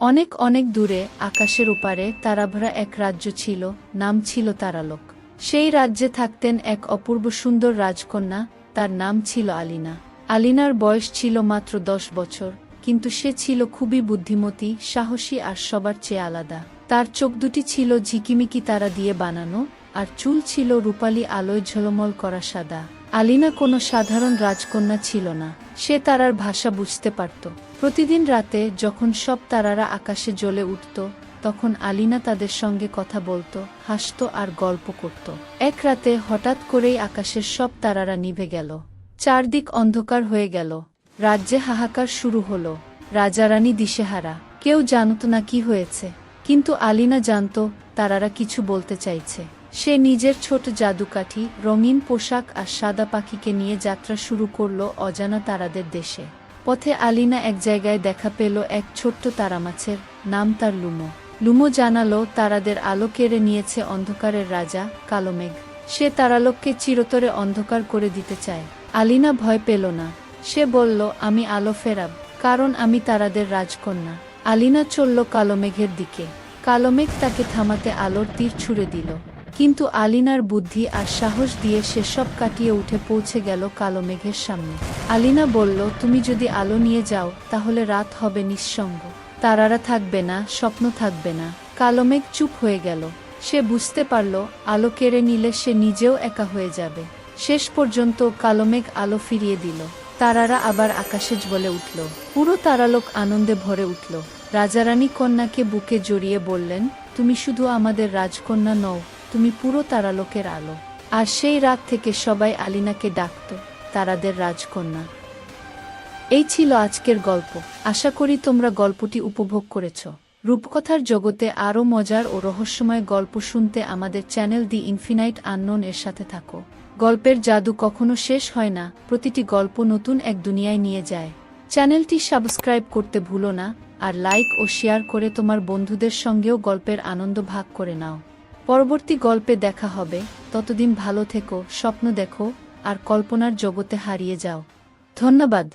অনেক অনেক দূরে, আকাশের উপারে তারাভরা এক রাজ্য ছিল, নাম ছিল তারালোক। সেই রাজ্যে থাকতেন এক অপূর্ব সুন্দর রাজকন্যা, তার নাম ছিল আলিনা। আলিনার বয়স ছিল মাত্র দশ বছর, কিন্তু সে ছিল খুবই বুদ্ধিমতী, সাহসী আর সবার চেয়ে আলাদা। তার চোখ দুটি ছিল ঝিকিমিকি তারা দিয়ে বানানো, আর চুল ছিল রূপালি আলোয় ঝলমল করা সাদা। আলিনা কোনো সাধারণ রাজকন্যা ছিল না, সে তারার ভাষা বুঝতে পারত। প্রতিদিন রাতে যখন সব তারারা আকাশে জ্বলে উঠত, তখন আলিনা তাদের সঙ্গে কথা বলতো, হাসত আর গল্প করত। এক রাতে হঠাৎ করেই আকাশের সব তারারা নিভে গেল। চারদিক অন্ধকার হয়ে গেল। রাজ্যে হাহাকার শুরু হলো। রাজারানী দিশেহারা, কেউ জানত না কি হয়েছে, কিন্তু আলিনা জানত তারারা কিছু বলতে চাইছে। সে নিজের ছোট জাদুকাঠি, রঙিন পোশাক আর সাদা পাখিকে নিয়ে যাত্রা শুরু করল অজানা তারাদের দেশে। পথে আলিনা এক জায়গায় দেখা পেল এক ছোট্ট তারামাছের, নাম তার লুমো। লুমো জানালো, তারাদের আলো কেড়ে নিয়েছে অন্ধকারের রাজা কালোমেঘ সে তারালোককে চিরতরে অন্ধকার করে দিতে চায়। আলিনা ভয় পেল না। সে বলল, আমি আলো ফেরাব, কারণ আমি তারাদের রাজকন্যা। আলিনা চলল কালোমেঘের দিকে। কালোমেঘ তাকে থামাতে আলোর তীর ছুড়ে দিল। কিন্তু আলিনার বুদ্ধি আর সাহস দিয়ে সে সব কাটিয়ে উঠে পৌঁছে গেল কালো মেঘের সামনে। আলিনা বলল, তুমি যদি আলো নিয়ে যাও, তাহলে রাত হবে নিঃসঙ্গ। তারারা থাকবে না, স্বপ্ন থাকবে না। কালো মেঘ চুপ হয়ে গেল। সে বুঝতে পারল, আলো কেড়ে নিলে সে নিজেও একা হয়ে যাবে। শেষ পর্যন্ত কালো মেঘ আলো ফিরিয়ে দিল। তারারা আবার আকাশে জ্বলে উঠল। পুরো তারালোক আনন্দে ভরে উঠল। রাজারানী কন্যাকে বুকে জড়িয়ে বললেন, তুমি শুধু আমাদের রাজকন্যা নও তুমি পুরো তারালোকের আলো। আর সেই রাত থেকে সবাই আলিনাকে ডাকত, তারাদের রাজকন্যা। এই ছিল আজকের গল্প। আশা করি তোমরা গল্পটি উপভোগ করেছ। রূপকথার জগতে আরও মজার ও রহস্যময় গল্প শুনতে আমাদের চ্যানেল দি ইনফিনাইট আননোন এর সাথে থাকো। গল্পের জাদু কখনো শেষ হয় না, প্রতিটি গল্প নতুন এক দুনিয়ায় নিয়ে যায়। চ্যানেলটি সাবস্ক্রাইব করতে ভুলো না, আর লাইক ও শেয়ার করে তোমার বন্ধুদের সঙ্গেও গল্পের আনন্দ ভাগ করে নাও। পরবর্তী গল্পে দেখা হবে। ততদিন ভালো থেকো, স্বপ্ন দেখো, আর কল্পনার জগতে হারিয়ে যাও। ধন্যবাদ।